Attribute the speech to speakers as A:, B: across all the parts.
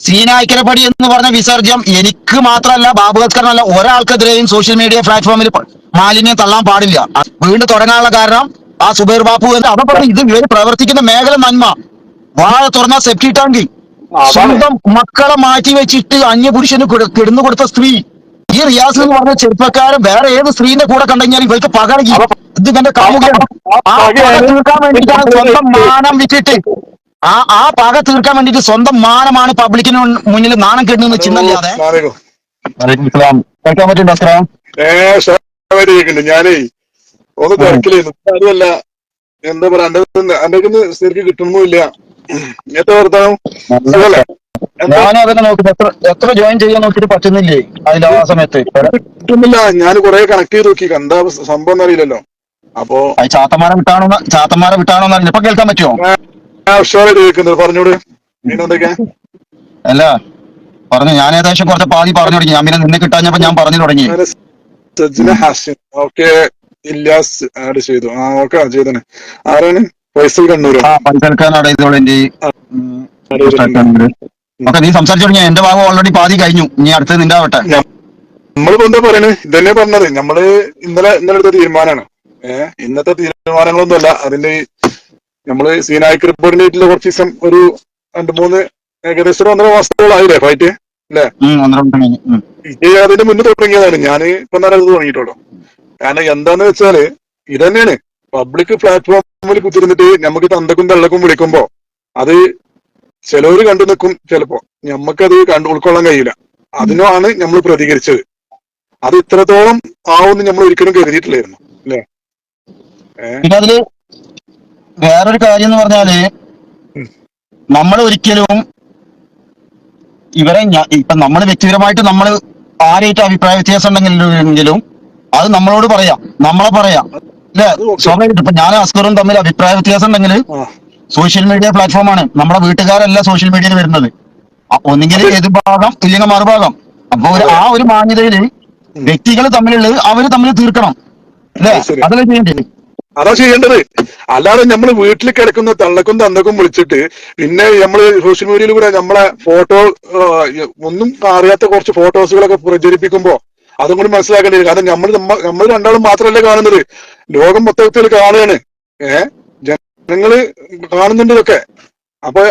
A: സീനായ്ക്കരപ്പടി എന്ന് പറഞ്ഞ വിസർജ്യം എനിക്ക് മാത്രമല്ല ബാബു ഹസ്കറിനല്ല ഒരാൾക്കെതിരെയും സോഷ്യൽ മീഡിയ പ്ലാറ്റ്ഫോമിൽ മാലിന്യം തള്ളാൻ പാടില്ല. വീണ്ടും തുടങ്ങാനുള്ള കാരണം ആ സുബൈർ ബാപ്പു എന്ന് അവ പറഞ്ഞു ഇത് ഇവർ പ്രവർത്തിക്കുന്ന മേഖല നന്മ. വാഴ തുറന്ന സെപ്റ്റി ടാങ്കി സ്വന്തം മക്കളെ മാറ്റി വെച്ചിട്ട് അന്യ പുരുഷന് കിടന്നു കൊടുത്ത സ്ത്രീ. ഈ റിയാസ് എന്ന് പറഞ്ഞ ചെറുപ്പക്കാരൻ വേറെ ഏത് സ്ത്രീന്റെ കൂടെ കണ്ടെങ്കിലും ഇവർക്ക് പകർക്കി ഇത് ഇവന്റെ കാമുകയാണ് ആ തീർക്കാൻ വേണ്ടിയിട്ടാണ് സ്വന്തം മാനം വിറ്റിട്ട് ആ ആ പക തീർക്കാൻ വേണ്ടിട്ട് സ്വന്തം മാനമാണ് പബ്ലിക്കിന് മുന്നിൽ നാണം കെട്ടുന്ന ചിന്തല്ലാതെ. കേൾക്കാൻ പറ്റും അസ്രാം
B: ഏ ഞാനേ ഒന്ന് തിരക്കിലായിരുന്നു അതുമല്ല എന്താ പറയാ എന്റെ എന്റെ ശരിക്കും കിട്ടുന്നില്ല എത്ര വർത്താനം?
A: ഞാനും അതൊക്കെ നോക്കിട്ട് എത്ര എത്ര ജോയിൻ ചെയ്യാൻ നോക്കിട്ട് പറ്റുന്നില്ലേ അതിൽ ആ സമയത്ത്?
B: കിട്ടുന്നില്ല. ഞാൻ കുറെ കണക്ട് ചെയ്ത് നോക്കി. എന്താ സംഭവം അറിയില്ലല്ലോ. അപ്പോ
A: ചാത്തമാരെ വിട്ടാണോ ചാത്തമാരെ വിട്ടാണോ എന്നറിയില്ല ഇപ്പൊ കേൾക്കാൻ പറ്റുമോ?
B: ഉഷാറായിട്ട് കേൾക്കുന്നത് പറഞ്ഞോട് പിന്നെന്തൊക്കെ
A: അല്ല പറഞ്ഞു. ഞാൻ ഏകദേശം കുറച്ച് പാതി പറഞ്ഞു തുടങ്ങി. ഞാൻ പിന്നെ നിന്നെ കിട്ടാഞ്ഞപ്പോ ഞാൻ പറഞ്ഞു തുടങ്ങി.
B: അങ്ങനെ സജ്ജന ഹാസിൻ ഓക്കെ ഇല്ലാസ് ആഡ് ചെയ്തു. ആ ഓക്കെ ചെയ്തനെ ആരാണ്? ഫൈസൽ
A: ഓക്കെ നീ സംസാരിച്ചു തുടങ്ങിയ എന്റെ ഭാഗം ഓൾറെഡി പാതി കഴിഞ്ഞു. ഇനി അടുത്ത് നിന്റെ ആവട്ടെ
B: നമ്മളിപ്പോ എന്താ പറയണേ? ഇതന്നെ പറഞ്ഞത്. നമ്മൾ ഇന്നലെ ഇന്നലെ എടുത്ത തീരുമാനമാണ്. ഏഹ് ഇന്നത്തെ തീരുമാനങ്ങളൊന്നും അല്ല അതിന്റെ ഈ നമ്മൾ സീനായിക്ക് റിപ്പോർട്ടിന്റെ ആയിട്ടുള്ള കുറച്ച് ദിവസം ഒരു രണ്ട് മൂന്ന് ഏകദേശം ഒരു ഒന്നര മാസത്തോളായില്ലേ ഫൈറ്റ് അല്ലേ?
A: കഴിഞ്ഞു.
B: അതിന്റെ മുന്നേ തുടങ്ങിയതാണ്. ഞാൻ ഇപ്പൊ നേരം തുടങ്ങിയിട്ടുള്ളൂ. കാരണം എന്താന്ന് വെച്ചാൽ ഇതന്നെയാണ്. പബ്ലിക് പ്ലാറ്റ്ഫോമിൽ കുത്തിരുന്നിട്ട് നമുക്ക് തന്തക്കും തള്ളക്കും വിളിക്കുമ്പോ അത് ചിലവര് കണ്ടു നിൽക്കും ചിലപ്പോ. ഞമ്മക്കത് കണ്ടു ഉൾക്കൊള്ളാൻ കഴിയില്ല. അതിനാണ് നമ്മൾ പ്രതികരിച്ചത്. അത് ഇത്രത്തോളം ആവുമെന്ന് നമ്മൾ ഒരിക്കലും കരുതിയിട്ടില്ലായിരുന്നു. അല്ലേ? ഏഹ്
A: വേറൊരു കാര്യം എന്ന്
B: പറഞ്ഞാൽ
A: നമ്മൾ ഒരിക്കലും ഇവരെ ഇപ്പൊ നമ്മൾ വ്യക്തിപരമായിട്ട് നമ്മൾ ആരായിട്ട് അഭിപ്രായ വ്യത്യാസം ഉണ്ടെങ്കിലും അത് നമ്മളോട് പറയാം. നമ്മളെ പറയാം. അല്ലെ. സ്വാഭാവികമായിട്ട്. ഇപ്പൊ ഞാൻ അസ്കറും തമ്മിൽ അഭിപ്രായ വ്യത്യാസം ഉണ്ടെങ്കിൽ സോഷ്യൽ മീഡിയ പ്ലാറ്റ്ഫോമാണ്. നമ്മുടെ വീട്ടുകാരല്ല സോഷ്യൽ മീഡിയയിൽ വരുന്നത്. ഒന്നെങ്കിൽ ഏത് എതിർഭാഗം ഇല്ലെങ്കിൽ മറുഭാഗം അപ്പൊ ആ ഒരു മാന്യതയിൽ വ്യക്തികൾ തമ്മിലുള്ളത് അവർ തമ്മിൽ തീർക്കണം. അല്ലെ. അതല്ലേ ചെയ്യേണ്ടത്?
B: അതാ ചെയ്യേണ്ടത്. അല്ലാതെ നമ്മൾ വീട്ടിൽ കിടക്കുന്ന തള്ളക്കും തന്നക്കും വിളിച്ചിട്ട് പിന്നെ നമ്മൾ സോഷ്യൽ മീഡിയയിൽ കൂടെ നമ്മളെ ഫോട്ടോ ഒന്നും അറിയാത്ത കുറച്ച് ഫോട്ടോസുകളൊക്കെ പ്രചരിപ്പിക്കുമ്പോ അതും കൂടി മനസ്സിലാക്കേണ്ടി കാരണം നമ്മൾ നമ്മൾ രണ്ടാളും മാത്രമല്ല കാണുന്നത്. ലോകം മൊത്തത്തിൽ കാണുകയാണ്. ഏഹ് ജനങ്ങൾ കാണുന്നുണ്ട് ഇതൊക്കെ. അപ്പൊ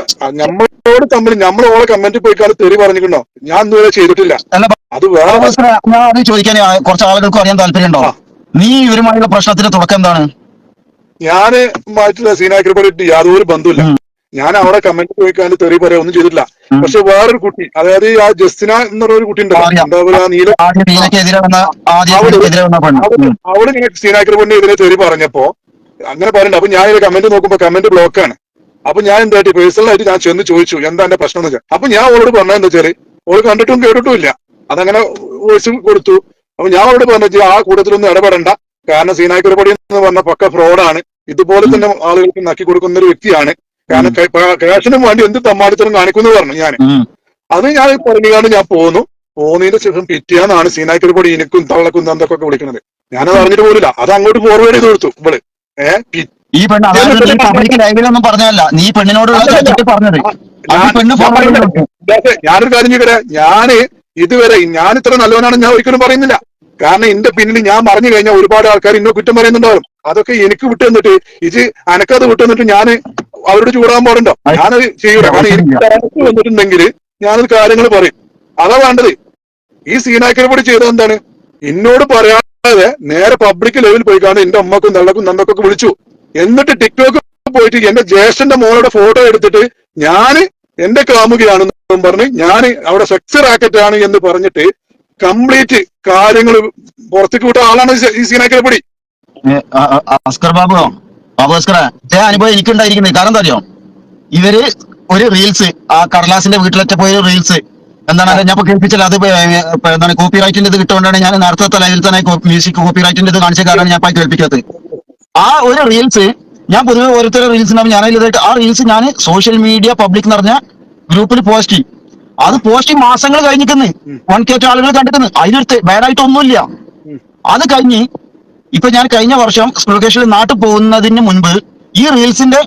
B: നമ്മളോട് തമ്മിൽ നമ്മൾ ഓളെ കമന്റ് പോയിക്കാണ് തെറി പറഞ്ഞിട്ടുണ്ടോ? ഞാൻ ഇന്നുവരെ ചെയ്തിട്ടില്ല. അത് വേറെ
A: ചോദിക്കാൻ കുറച്ച് ആളുകൾക്ക് അറിയാൻ താല്പര്യമുണ്ടോ?
B: ഉണ്ടോ
A: നീ ഇവരുമായുള്ള പ്രശ്നത്തിന്റെ തുടക്കം എന്താണ്?
B: ഞാൻ മാറ്റുള്ള സീനാക്കിട്ട് യാതൊരു ബന്ധമില്ല ഞാൻ അവിടെ കമന്റ് ചോദിക്കാൻ തെറി പറയാ ഒന്നും ചെയ്തിട്ടില്ല. പക്ഷെ വേറൊരു കുട്ടി അതായത് ആ ജസ്റ്റിന എന്നുള്ള ഒരു കുട്ടി ഉണ്ടല്ലോ. എന്താ പറയാ നീല അവൾ ഇങ്ങനെ സീനാക്കിന്റെ ഇതിനെ തെറി പറഞ്ഞപ്പോ അങ്ങനെ പറയണ്ട. അപ്പൊ ഞാൻ കമന്റ് നോക്കുമ്പോ കമന്റ് ബ്ലോക്കാണ് അപ്പൊ ഞാൻ എന്തായിട്ട് പേഴ്സണൽ ആയിട്ട് ഞാൻ ചെന്ന് ചോദിച്ചു എന്താ എന്റെ പ്രശ്നം എന്ന് വെച്ചാൽ അപ്പൊ ഞാൻ അവളോട് പറഞ്ഞത് എന്താ വെച്ചാൽ അവൾ കണ്ടിട്ടും കേട്ടിട്ടും ഇല്ല. അതങ്ങനെ വോയിസ് കൊടുത്തു. അപ്പൊ ഞാൻ അവളോട് പറഞ്ഞു ആ കൂട്ടത്തിലൊന്നും ഇടപെടണ്ട. കാരണം സീനായ് പൊടി എന്ന് പറഞ്ഞ പക്ക ഫ്രോഡാണ് ഇതുപോലെ തന്നെ ആളുകൾക്ക് നക്കി കൊടുക്കുന്ന ഒരു വ്യക്തിയാണ്. കാരണം ക്യാഷിനും വേണ്ടി എന്ത് തമ്മാടിത്തരം കാണിക്കുന്നു പറഞ്ഞു ഞാൻ. അത് ഞാൻ പറഞ്ഞുകൊണ്ട് ഞാൻ പോന്നു. പോന്നതിന് ശേഷം പിറ്റിയാന്നാണ് സീനായ് പൊടി എനിക്കും തള്ളക്കും തന്തൊക്കെ വിളിക്കുന്നത് ഞാനത് അറിഞ്ഞിട്ട് പോലില്ല അത് അങ്ങോട്ട് ഫോർവേഡ് ചെയ്ത് കൊടുത്തു ഇവൾ. ഏഹ്
A: ഈ പെണ്ണ് അതായത് നീ പബ്ലിക് ലൈവിലൊന്നും പറഞ്ഞല്ല നീ പെണ്ണിനോടുള്ള പറഞ്ഞത്. പെണ്ണ്
B: ഞാനൊരു കാര്യം ചോദിക്കട്ടെ ഞാൻ ഇതുവരെ ഞാൻ ഇത്ര നല്ലവനാണെന്ന് ഞാൻ ഒരിക്കലും പറയുന്നില്ല. കാരണം എന്റെ പിന്നിൽ ഞാൻ പറഞ്ഞു കഴിഞ്ഞാൽ ഒരുപാട് ആൾക്കാർ ഇന്നോ കുറ്റം പറയുന്നുണ്ടാവും. അതൊക്കെ എനിക്ക് വിട്ടു തന്നിട്ട് ഇത് അനക്കത് വിട്ടു തന്നിട്ട് ഞാൻ അവരോട് ചൂടാൻ പാടുണ്ടോ? ഞാനത് ചെയ്യൂല. കാരണം എനിക്ക് തലക്ക് വന്നിട്ടുണ്ടെങ്കിൽ ഞാനത് കാര്യങ്ങൾ പറയും. അതാ വേണ്ടത്. ഈ സീനാക്കൽ കൂടി ചെയ്തത് എന്താണ്? എന്നോട് പറയാതെ നേരെ പബ്ലിക് ലെവലിൽ പോയി കാണും എന്റെ അമ്മക്കും നല്ലക്കും നന്ദക്കൊക്കെ വിളിച്ചു. എന്നിട്ട് ടിക്ടോക്ക് പോയിട്ട് എന്റെ ജ്യേഷ്ഠന്റെ മോളുടെ ഫോട്ടോ എടുത്തിട്ട് ഞാൻ എന്റെ കാമുകയാണെന്നും പറഞ്ഞ് ഞാൻ അവിടെ സെക്സ് റാക്കറ്റ് ആണ് എന്ന് പറഞ്ഞിട്ട് കംപ്ലീറ്റ് കാര്യങ്ങൾ പുറത്തേക്ക് വിട്ട ആളാണ് ഈ സ-
A: പൊടി. ബാബുവോ ബാബു അസ്കറെ അനുഭവം എനിക്കുണ്ടായിരിക്കുന്നത് കാരണം എന്താ അറിയോ? ഇവർ ഒരു റീൽസ് ആ കടലാസിന്റെ വീട്ടിലൊക്കെ പോയ റീൽസ്. എന്താണ് ഞാൻ കേൾപ്പിച്ചില്ല. അത് എന്താണ് കോപ്പി റൈറ്റിന്റെ ഇത് കിട്ടുകൊണ്ടാണ് ഞാൻ നേരത്തെ ലൈവിൽ തന്നെ മ്യൂസിക് കോപ്പി റൈറ്റിന്റെ ഇത് കാണിച്ച കാരണം ഞാൻ കേൾപ്പിക്കാത്തത്. ആ ഒരു റീൽസ് ഞാൻ പൊതുവെ ഓരോരുത്തരുടെ റീൽസ് ഉണ്ടാവും. ഞാൻ ആ റീൽസ് ഞാൻ സോഷ്യൽ മീഡിയ പബ്ലിക് എന്ന് പറഞ്ഞ ഗ്രൂപ്പിൽ പോസ്റ്റ് ചെയ്യും. അത് പോസ്റ്റ് മാസങ്ങൾ കഴിഞ്ഞിരിക്കുന്നു. വൺ കെ ആളുകൾ കണ്ടിരിക്കുന്നു. അതിനടുത്ത് ബാഡായിട്ട് ഒന്നുമില്ല അത് കഴിഞ്ഞ് ഇപ്പൊ ഞാൻ കഴിഞ്ഞ വർഷം സ്കൂൾ നാട്ടിൽ പോകുന്നതിന് മുൻപ് ഈ റീൽസിന്റെ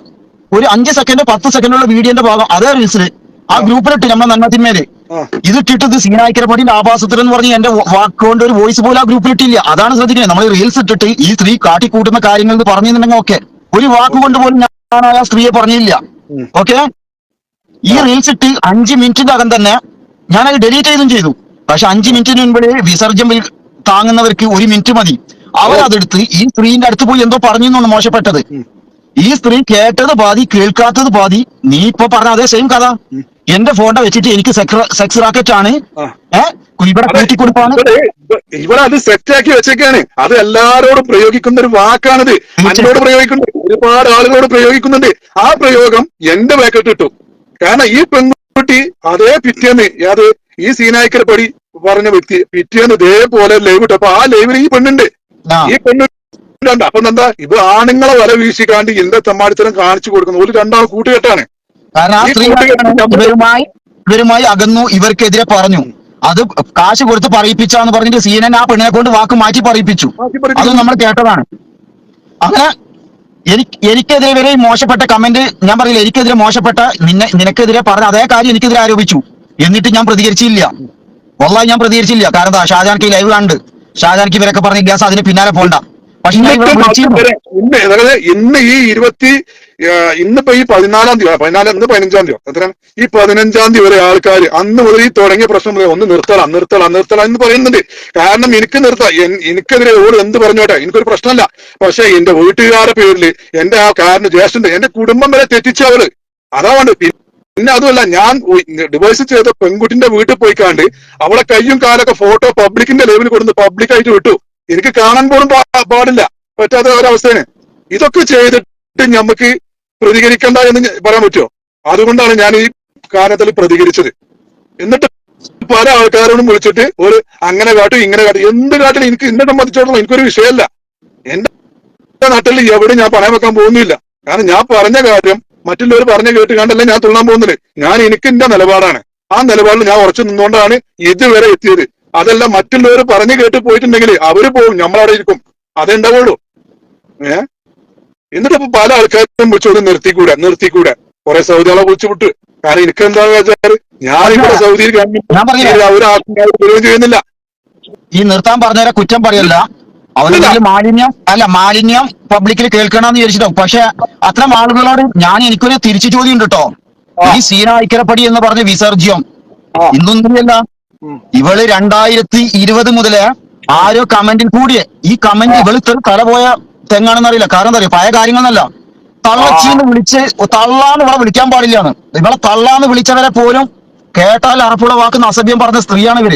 A: ഒരു അഞ്ച് സെക്കൻഡ് പത്ത് സെക്കൻഡുള്ള വീഡിയോന്റെ ഭാഗം അതേ റീൽസിൽ ആ ഗ്രൂപ്പിലിട്ട് നമ്മുടെ നന്മത്തിന്മേൽ.
B: ആ.
A: ഇതിട്ടിട്ട് ഇത് സീനായിക്കരപ്പടിയിൽ ആഭാസത്തിൽ എന്ന് പറഞ്ഞ് എന്റെ വാക്കുകൊണ്ട് ഒരു വോയിസ് പോലും ആ ഗ്രൂപ്പിലിട്ടില്ല. അതാണ് ശ്രദ്ധിക്കുന്നത്. നമ്മൾ റീൽസ് ഇട്ടിട്ട് ഈ സ്ത്രീ കാട്ടിക്കൂട്ടുന്ന കാര്യങ്ങൾ പറഞ്ഞിട്ടുണ്ടെങ്കിൽ ഓക്കെ. ഒരു വാക്കുകൊണ്ട് പോലും ഞാൻ ആ സ്ത്രീയെ പറഞ്ഞില്ല. ഓക്കെ? ഈ റീൽസ് ഇട്ട് അഞ്ച് മിനിറ്റിന്റെ അകം തന്നെ അത് ഡിലീറ്റ് ചെയ്തും ചെയ്തു. പക്ഷെ അഞ്ച് മിനിറ്റിന് മുൻപേ വിസർജ്യം താങ്ങുന്നവർക്ക് ഒരു മിനിറ്റ് മതി. അവരതെടുത്ത് ഈ സ്ത്രീന്റെ അടുത്ത് പോയി എന്തോ പറഞ്ഞു എന്നാണ് മോശപ്പെട്ടത്. ഈ സ്ത്രീ കേട്ടത് പാതി കേൾക്കാത്തത് പാതി. നീ ഇപ്പൊ പറഞ്ഞ അതേ സെയിം കഥ. എന്റെ ഫോട്ടോ വെച്ചിട്ട് എനിക്ക് സെക്സ് റാക്കറ്റ് ആണ്. ഇവിടെ കൂട്ടിക്കൊടുപ്പാണ്.
B: ഇവിടെ അത് സെറ്റാക്കി വെച്ചേക്കാണ്. അത് എല്ലാരോടും പ്രയോഗിക്കുന്ന ഒരു വാക്കാണിത് എന്നോട് പ്രയോഗിക്കുന്നുണ്ട് ഒരുപാട് ആളുകളോട് പ്രയോഗിക്കുന്നുണ്ട്. ആ പ്രയോഗം എന്റെ ഇട്ടു കാരണം ഈ പെൺകുട്ടി അതേ പിറ്റേന്ന് അത് ഈ സീനായിക്കര പടി പറഞ്ഞ വ്യക്തി പിറ്റേന്ന് ഇതേപോലെ ലൈവ് ഇട്ടു അപ്പൊ ആ ലൈവിൽ ഈ പെണ്ണുണ്ട്.
A: ഈ
B: ഈ പെണ്ണുണ്ട് അപ്പൊ എന്താ? ഇത് ആണുങ്ങളെ വല വീശിക്കാണ്ട് എന്റെ തമ്മാടിത്തരം കാണിച്ചു കൊടുക്കുന്നു. ഒരു രണ്ടാൾ കൂട്ടുകെട്ടാണ്.
A: ഇവരുമായി അകന്നു ഇവർക്കെതിരെ പറഞ്ഞു. അത് കാശ് കൊടുത്ത് പറയിപ്പിച്ചാന്ന് പറഞ്ഞിട്ട് സീനൻ ആ പെണ്ണിനെ കൊണ്ട് വാക്ക് മാറ്റി പറയിപ്പിച്ചു. അത് നമ്മൾ കേട്ടതാണ്. അങ്ങനെ എനിക്ക് എനിക്കെതിരെ വരെ മോശപ്പെട്ട കമന്റ് ഞാൻ പറയില്ല എനിക്കെതിരെ മോശപ്പെട്ട നിന്നെ നിനക്കെതിരെ പറഞ്ഞ അതേ കാര്യം എനിക്കെതിരെ ആരോപിച്ചു. എന്നിട്ട് ഞാൻ പ്രതികരിച്ചില്ല. വല്ലായി ഞാൻ പ്രതികരിച്ചില്ല. കാരണം ഷാജാൻക്ക് ലൈവ് കണ്ട്. ഷാജാൻക്ക് ഇവരൊക്കെ പറഞ്ഞ ഗ്യാസ് അതിന് പിന്നാലെ പോണ്ട.
B: ഇന്ന് അതായത് ഇന്ന് ഈ ഇരുപത്തി ഇന്നിപ്പോ ഈ പതിനാലാം തീയതി പതിനാല് ഇന്ന് പതിനഞ്ചാം തീയതി എത്ര? ഈ പതിനഞ്ചാം തീയതി വരെ ആൾക്കാർ അന്ന് മുതൽ ഈ തുടങ്ങിയ പ്രശ്നം ഒന്ന് നിർത്തലാം നിർത്തലാം നിർത്തലാം എന്ന് പറയുന്നുണ്ട്. കാരണം എനിക്ക് നിർത്താം. എനിക്കെതിരെ ഓട് എന്ത് പറഞ്ഞോട്ടെ എനിക്കൊരു പ്രശ്നമല്ല. പക്ഷെ എന്റെ വീട്ടുകാരുടെ പേരിൽ എന്റെ ആ കാരണം ജ്യേഷ്ഠന്റെ എന്റെ കുടുംബം വരെ തെറ്റിച്ചവൾ അതാണ് പിന്നെ അതുമല്ല ഞാൻ ഡിവോഴ്സ് ചെയ്ത പെൺകുട്ടിന്റെ വീട്ടിൽ പോയിക്കാണ്ട് അവളെ കയ്യും കാലൊക്കെ ഫോട്ടോ പബ്ലിക്കിന്റെ ലെവലിൽ കൊടുത്ത് പബ്ലിക്കായിട്ട് വിട്ടു. എനിക്ക് കാണാൻ പോലും പാടില്ല. പറ്റാത്ത ഒരവസ്ഥയാണ്. ഇതൊക്കെ ചെയ്തിട്ട് നമുക്ക് പ്രതികരിക്കണ്ട എന്ന് പറയാൻ പറ്റുമോ അതുകൊണ്ടാണ് ഞാൻ ഈ കാര്യത്തിൽ പ്രതികരിച്ചത്. എന്നിട്ട് പല ആൾക്കാരോടും വിളിച്ചിട്ട് ഒരു അങ്ങനെ കാട്ടും ഇങ്ങനെ കാട്ടും. എന്ത് കാട്ടിലും എനിക്ക് എന്നെ സംബന്ധിച്ചിടത്തോളം എനിക്കൊരു വിഷയമല്ല എന്റെ നാട്ടിൽ എവിടെ ഞാൻ പറയാൻ വെക്കാൻ പോകുന്നില്ല. കാരണം ഞാൻ പറഞ്ഞ കാര്യം മറ്റുള്ളവർ പറഞ്ഞ കേട്ട് കണ്ടല്ലേ ഞാൻ തുള്ളാൻ പോകുന്നത്. ഞാൻ എനിക്ക് എന്റെ നിലപാടാണ്. ആ നിലപാടിൽ ഞാൻ ഉറച്ചു നിന്നുകൊണ്ടാണ് ഇതുവരെ എത്തിയത്. അതല്ല മറ്റുള്ളവർ പറഞ്ഞു കേട്ട് പോയിട്ടുണ്ടെങ്കിൽ അവർ പോകും നമ്മളവിടെ ഇരിക്കും. അതേ ഉണ്ടാവുള്ളൂ ഏ? എന്നിട്ട് ഇപ്പൊ പല ആൾക്കാരും വിളിച്ചോട് നിർത്തിക്കൂടെ നിർത്തിക്കൂടെ. കുറെ സൗദികളെ വിളിച്ചു വിട്ട് കാരണം എനിക്ക് എന്താണെന്ന് വെച്ചാൽ ഞാൻ ഇവിടെ സൗദിയിൽ? ഒരാൾക്കും ചെയ്യുന്നില്ല.
A: ഈ നിർത്താൻ പറഞ്ഞവരെ കുറ്റം പറയല്ല. അവരുടെ മാലിന്യം അല്ല മാലിന്യം പബ്ലിക്കിൽ കേൾക്കണമെന്ന് വിചാരിച്ചിട്ടാവും പക്ഷെ അത്തരം ആളുകളോട് ഞാൻ എനിക്കൊരു തിരിച്ചു ചോദ്യം ഉണ്ട് കേട്ടോ ഈ സീന ഐക്യരപ്പടി എന്ന് പറഞ്ഞ വിസർജ്യം. ഇന്നൊന്നുമില്ല. ഇവൾ രണ്ടായിരത്തി ഇരുപത് മുതൽ ആരോ കമന്റിൽ കൂടിയ. ഈ കമന്റ് ഇവൾ ഇത്ര തല പോയ തെങ്ങാണെന്ന് അറിയില്ല. കാരണം എന്താ അറിയോ? പഴയ കാര്യങ്ങളെന്നല്ല. തള്ളച്ചീന്ന് വിളിച്ച് തള്ളാന്ന് ഇവളെ വിളിക്കാൻ പാടില്ലാന്ന്. ഇവളെ തള്ളാന്ന് വിളിച്ചവരെ പോലും കേട്ടാൽ അറപ്പുള്ള വാക്കുന്ന അസഭ്യം പറഞ്ഞ സ്ത്രീയാണ് ഇവർ.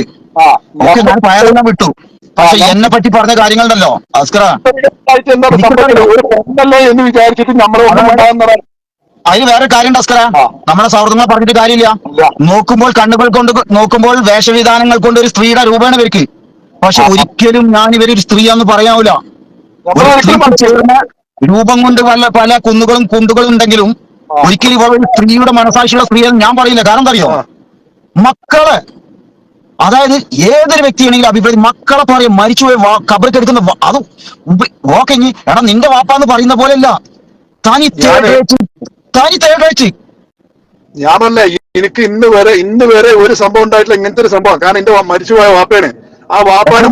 A: ഓക്കെ ഞാൻ പയറെല്ലാം വിട്ടു. പക്ഷെ എന്നെ പറ്റി പറഞ്ഞ കാര്യങ്ങളുണ്ടല്ലോ അസ്കറ
B: എന്ന് വിചാരിച്ചിട്ട് ഉണ്ടാകുന്നതാണ്
A: അതിന് വേറെ കാര്യം
B: ടസ്കര.
A: നമ്മുടെ സൗഹൃദങ്ങളെ പറഞ്ഞിട്ട് കാര്യമില്ല. നോക്കുമ്പോൾ കണ്ണുകൾ കൊണ്ട് നോക്കുമ്പോൾ വേഷവിധാനങ്ങൾ കൊണ്ട് ഒരു സ്ത്രീയുടെ രൂപമാണ് ഇവർക്ക്. പക്ഷെ ഒരിക്കലും ഞാൻ ഇവരൊരു സ്ത്രീയാന്ന് പറയാവൂല. രൂപം കൊണ്ട് പല പല കുന്നുകളും കുണ്ടുകളും ഉണ്ടെങ്കിലും ഒരിക്കലും ഇവർ ഒരു സ്ത്രീയുടെ മനസാക്ഷിയുള്ള സ്ത്രീയെന്ന് ഞാൻ പറയില്ല കാരണം അറിയോ. മക്കളെ അതായത് ഏതൊരു വ്യക്തിയാണെങ്കിലും അഭിപ്രായം മക്കളെ പറയും മരിച്ചുപോയി കബറിക്കെടുക്കുന്ന അതും ഓക്കെ എടാ നിന്റെ വാപ്പാന്ന് പറയുന്ന പോലെയല്ല. താൻ
B: ഞാൻ
A: താനി തേടേച്ച്
B: ഞാനല്ല എനിക്ക് ഇന്ന് വരെ ഇന്ന് വരെ ഒരു സംഭവം ഉണ്ടായിട്ടില്ല ഇങ്ങനത്തെ ഒരു സംഭവം. കാരണം എന്റെ മരിച്ചുപോയ വാപ്പയാണ്. ആ വാപ്പാനെ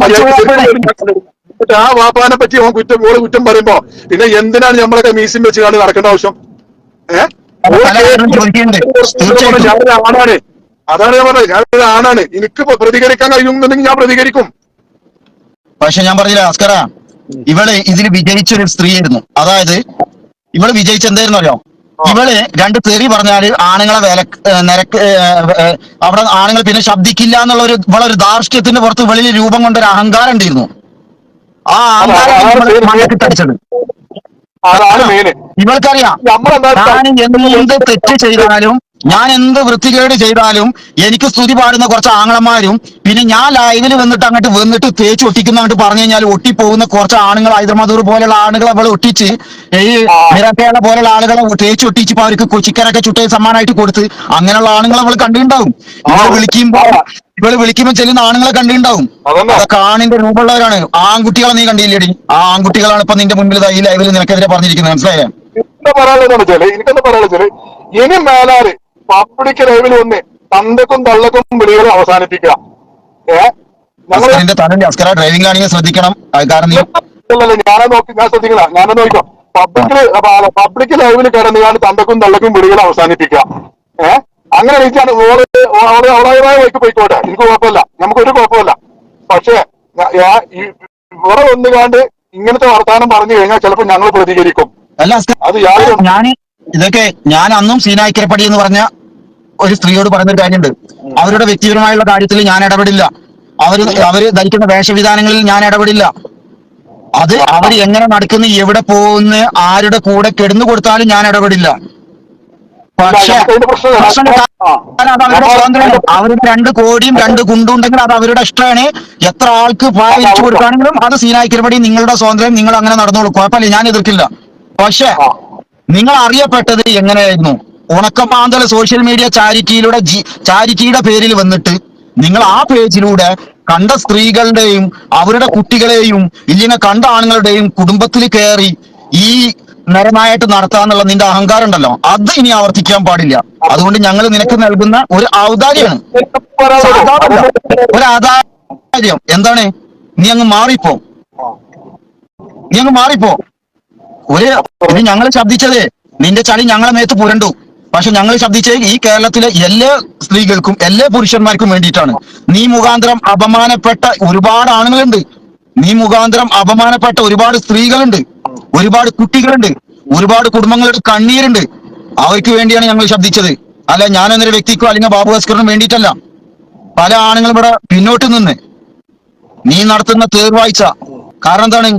B: ആ വാപ്പാനെ പറ്റി അവൻ കുറ്റം ഓൾ കുറ്റം പറയുമ്പോ പിന്നെ എന്തിനാണ് നമ്മളൊക്കെ മീസിൻ വെച്ച് കാണി നടക്കേണ്ട ആവശ്യം? ഏഹ് ആണാണ്. അതാണ് ഞാൻ പറഞ്ഞത്. ഞാനൊരു ആണാണ്. എനിക്ക് പ്രതികരിക്കാൻ കഴിയുന്നുണ്ടെങ്കിൽ ഞാൻ പ്രതികരിക്കും.
A: പക്ഷെ ഞാൻ പറഞ്ഞില്ല അസ്കറ ഇവൾ ഇതിൽ വിജയിച്ചൊരു സ്ത്രീയായിരുന്നു. അതായത് ഇവൾ വിജയിച്ച എന്തായിരുന്നു അറിയോ ഇവൾ രണ്ട് തെറി പറഞ്ഞാൽ ആണുങ്ങളെ വില നിരക്ക് അവിടെ ആണുങ്ങൾ പിന്നെ ശബ്ദിക്കില്ല എന്നുള്ള ഒരു ഇവളെ ഒരു ധാർഷ്ട്യത്തിന്റെ പുറത്ത് വെളിയിൽ രൂപം കൊണ്ട ഒരു അഹങ്കാരം ഉണ്ടായിരുന്നു. ആ അഹങ്കാരം ഇവൾക്കറിയാം ഞാൻ എന്ത് തെറ്റ് ചെയ്താലും ഞാൻ എന്ത് വൃത്തികേട് ചെയ്താലും എനിക്ക് സ്തുതി പാടുന്ന കുറച്ച് ആങ്ങളമാരും പിന്നെ ഞാൻ ലൈവിൽ വന്നിട്ട് അങ്ങോട്ട് വന്നിട്ട് തേച്ച് ഒട്ടിക്കുന്ന അങ്ങോട്ട് പറഞ്ഞു കഴിഞ്ഞാൽ ഒട്ടിപ്പോകുന്ന കുറച്ച് ആണുങ്ങൾ ഹൈദരാബാദൂർ പോലെയുള്ള ആളുകളെ അവൾ ഒട്ടിച്ച് ഈ നിരക്കേള പോലെയുള്ള ആളുകളെ തേച്ച് ഒട്ടിച്ച് അവർക്ക് ചിക്കനൊക്കെ ചുട്ടേ സമ്മാനമായിട്ട് കൊടുത്ത് അങ്ങനെയുള്ള ആണുങ്ങളെ അവൾ കണ്ടിട്ടുണ്ടാവും. ഇവൾ വിളിക്കുമ്പോ ഇവൾ വിളിക്കുമ്പോ ചെല്ലുന്ന ആണുങ്ങളെ കണ്ടിട്ടുണ്ടാവും. അതൊക്കെ ആണിന്റെ രൂപമുള്ളവരാണ്. ആൺകുട്ടികളെ നീ കണ്ടില്ലേടി? ആ ആൺകുട്ടികളാണ് ഇപ്പൊ നിന്റെ മുന്നിൽ ഈ ലൈവിൽ നിനക്കെതിരെ പറഞ്ഞിരിക്കുന്നത്. മനസ്സിലായേ?
B: എന്താ പറയാനുള്ളതെന്ന് വെച്ചാൽ എനിക്കെന്താ പറയാനുള്ളത് ഇനി മേലാൽ പബ്ലിക് ലൈവിൽ വന്ന് തന്തക്കും തള്ളക്കും വിളികൾ അവസാനിപ്പിക്കുക. ഏ?
A: അസ്കര ഡ്രൈവിംഗ് ആണെങ്കിൽ ശ്രദ്ധിക്കണം. കാരണം
B: ഞാനത് നോക്കി ഞാൻ ശ്രദ്ധിക്കില്ല. ഞാനത് നോക്കിക്കോ. പബ്ലിക്കിൽ പബ്ലിക് ലൈവിൽ കിടന്ന് ഞാൻ തന്തക്കും തള്ളക്കും വിളികൾ അവസാനിപ്പിക്കുക. ഏ? അങ്ങനെ എനിക്കാണ് ഓൾ അവൾ അവളായ വഴിക്ക് പോയിക്കോട്ടെ. എനിക്ക് കുഴപ്പമില്ല. നമുക്കൊരു കുഴപ്പമില്ല. പക്ഷേ ഇവിടെ വന്നുകാണ്ട് ഇങ്ങനത്തെ വർത്താനം പറഞ്ഞു കഴിഞ്ഞാൽ ചിലപ്പോൾ ഞങ്ങൾ പ്രതികരിക്കും.
A: അല്ല
B: അത്
A: ഞാൻ ഇതൊക്കെ ഞാൻ അന്നും സീനായിക്കരപ്പടി എന്ന് പറഞ്ഞ ഒരു സ്ത്രീയോട് പറയുന്നൊരു കാര്യമുണ്ട്. അവരുടെ വ്യക്തിപരമായുള്ള കാര്യത്തിൽ ഞാൻ ഇടപെടില്ല. അവർ അവർ ധരിക്കുന്ന വേഷവിധാനങ്ങളിൽ ഞാൻ ഇടപെടില്ല. അത് അവർ എങ്ങനെ നടക്കുന്നു എവിടെ പോകുന്നു ആരുടെ കൂടെ കിടന്നു കൊടുത്താലും ഞാൻ ഇടപെടില്ല. പക്ഷെ. അവരുടെ രണ്ട് കോടിയും രണ്ട് കുണ്ടും ഉണ്ടെങ്കിൽ അത് അവരുടെ ഇഷ്ടമാണ്. എത്ര ആൾക്ക് പാലിച്ചു കൊടുക്കുകയാണെങ്കിലും അത് സീനായിക്കരപ്പടി നിങ്ങളുടെ സ്വാതന്ത്ര്യം നിങ്ങൾ അങ്ങനെ നടന്നോളൂ. കുഴപ്പമില്ല ഞാൻ എതിർക്കില്ല. പക്ഷെ നിങ്ങൾ അറിയപ്പെട്ടത് എങ്ങനെയായിരുന്നു? ഉണക്കമാന്തൽ സോഷ്യൽ മീഡിയ ചാരിറ്റിയിലൂടെ ചാരിറ്റിയുടെ പേരിൽ വന്നിട്ട് നിങ്ങൾ ആ പേജിലൂടെ കണ്ട സ്ത്രീകളുടെയും അവരുടെ കുട്ടികളെയും ഇല്ലെങ്കിൽ കണ്ട ആണുങ്ങളുടെയും കുടുംബത്തിൽ കയറി ഈ നരനായിട്ട് നടത്താന്നുള്ള നിന്റെ അഹങ്കാരം ഉണ്ടല്ലോ. അത് ഇനി ആവർത്തിക്കാൻ പാടില്ല. അതുകൊണ്ട് ഞങ്ങൾ നിനക്ക് നൽകുന്ന ഒരു ഔദാര്യമാണ്. ഒരു ആദാര്യം എന്താണ്? നീ അങ്ങ് മാറിപ്പോ. നീ അങ്ങ് മാറിപ്പോ. ഒരു ഞങ്ങൾ ശബ്ദിച്ചതേ. നിന്റെ ചളി ഞങ്ങളെ മേത്ത് പുരണ്ടു. പക്ഷെ ഞങ്ങൾ ശബ്ദിച്ച ഈ കേരളത്തിലെ എല്ലാ സ്ത്രീകൾക്കും എല്ലാ പുരുഷന്മാർക്കും വേണ്ടിയിട്ടാണ്. നീ മുഖാന്തരം അപമാനപ്പെട്ട ഒരുപാട് ആണുങ്ങളുണ്ട്. നീ മുഖാന്തരം അപമാനപ്പെട്ട ഒരുപാട് സ്ത്രീകളുണ്ട്. ഒരുപാട് കുട്ടികളുണ്ട്. ഒരുപാട് കുടുംബങ്ങളുടെ കണ്ണീരുണ്ട്. അവർക്ക് വേണ്ടിയാണ് ഞങ്ങൾ ശബ്ദിച്ചത് അല്ല ഞാൻ എന്നൊരു വ്യക്തിക്കോ അല്ലെങ്കിൽ ബാബു ഭാസ്കറിനും വേണ്ടിയിട്ടല്ല. പല ആണുങ്ങളും ഇവിടെ പിന്നോട്ട് നിന്ന്. നീ നടത്തുന്ന തീർവാഴ്ച. കാരണം എന്താണ്?